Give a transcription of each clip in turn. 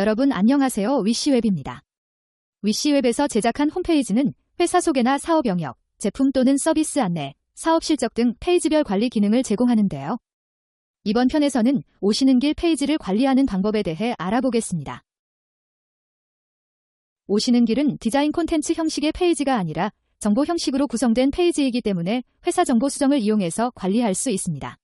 여러분 안녕하세요. 위시웹입니다. 위시웹에서 제작한 홈페이지는 회사 소개나 사업 영역, 제품 또는 서비스 안내, 사업 실적 등 페이지별 관리 기능을 제공하는데요. 이번 편에서는 오시는 길 페이지를 관리하는 방법에 대해 알아보겠습니다. 오시는 길은 디자인 콘텐츠 형식의 페이지가 아니라 정보 형식으로 구성된 페이지이기 때문에 회사 정보 수정을 이용해서 관리할 수 있습니다.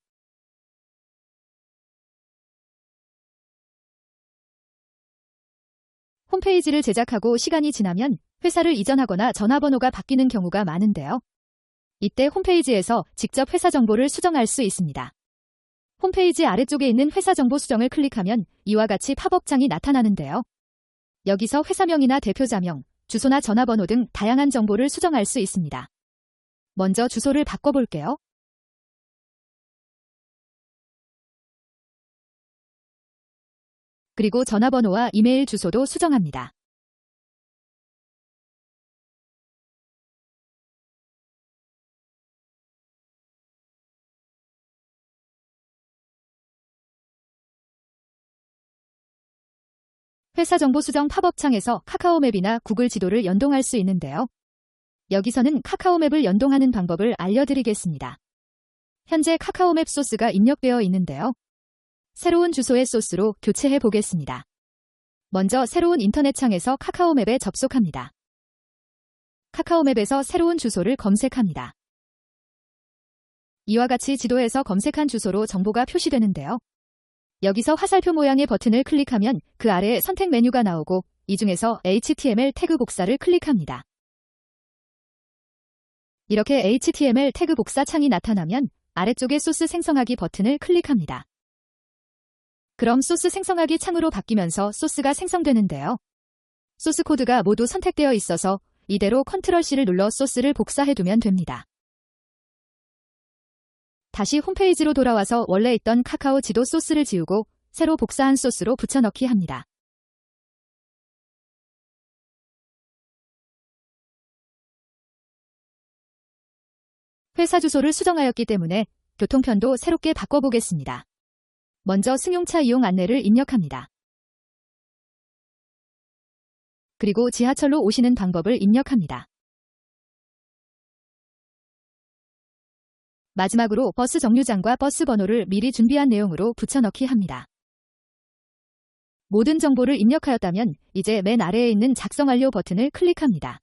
홈페이지를 제작하고 시간이 지나면 회사를 이전하거나 전화번호가 바뀌는 경우가 많은데요. 이때 홈페이지에서 직접 회사 정보를 수정할 수 있습니다. 홈페이지 아래쪽에 있는 회사 정보 수정을 클릭하면 이와 같이 팝업창이 나타나는데요. 여기서 회사명이나 대표자명, 주소나 전화번호 등 다양한 정보를 수정할 수 있습니다. 먼저 주소를 바꿔볼게요. 그리고 전화번호와 이메일 주소도 수정합니다. 회사 정보 수정 팝업창에서 카카오맵이나 구글 지도를 연동할 수 있는데요. 여기서는 카카오맵을 연동하는 방법을 알려드리겠습니다. 현재 카카오맵 소스가 입력되어 있는데요. 새로운 주소의 소스로 교체해 보겠습니다. 먼저 새로운 인터넷 창에서 카카오맵에 접속합니다. 카카오맵에서 새로운 주소를 검색합니다. 이와 같이 지도에서 검색한 주소로 정보가 표시되는데요. 여기서 화살표 모양의 버튼을 클릭하면 그 아래에 선택 메뉴가 나오고 이 중에서 HTML 태그 복사를 클릭합니다. 이렇게 HTML 태그 복사 창이 나타나면 아래쪽에 소스 생성하기 버튼을 클릭합니다. 그럼 소스 생성하기 창으로 바뀌면서 소스가 생성되는데요. 소스 코드가 모두 선택되어 있어서 이대로 컨트롤 C를 눌러 소스를 복사해두면 됩니다. 다시 홈페이지로 돌아와서 원래 있던 카카오 지도 소스를 지우고 새로 복사한 소스로 붙여넣기 합니다. 회사 주소를 수정하였기 때문에 교통편도 새롭게 바꿔보겠습니다. 먼저 승용차 이용 안내를 입력합니다. 그리고 지하철로 오시는 방법을 입력합니다. 마지막으로 버스 정류장과 버스 번호를 미리 준비한 내용으로 붙여넣기 합니다. 모든 정보를 입력하였다면 이제 맨 아래에 있는 작성 완료 버튼을 클릭합니다.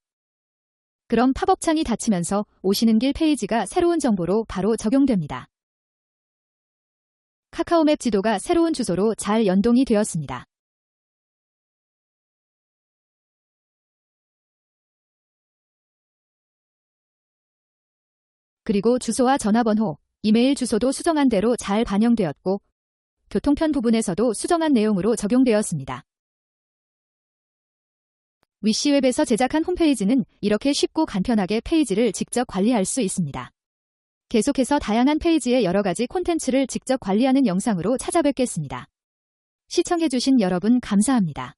그럼 팝업창이 닫히면서 오시는 길 페이지가 새로운 정보로 바로 적용됩니다. 카카오맵 지도가 새로운 주소로 잘 연동이 되었습니다. 그리고 주소와 전화번호, 이메일 주소도 수정한 대로 잘 반영되었고 교통편 부분에서도 수정한 내용으로 적용되었습니다. 위시웹에서 제작한 홈페이지는 이렇게 쉽고 간편하게 페이지를 직접 관리할 수 있습니다. 계속해서 다양한 페이지의 여러 가지 콘텐츠를 직접 관리하는 영상으로 찾아뵙겠습니다. 시청해주신 여러분 감사합니다.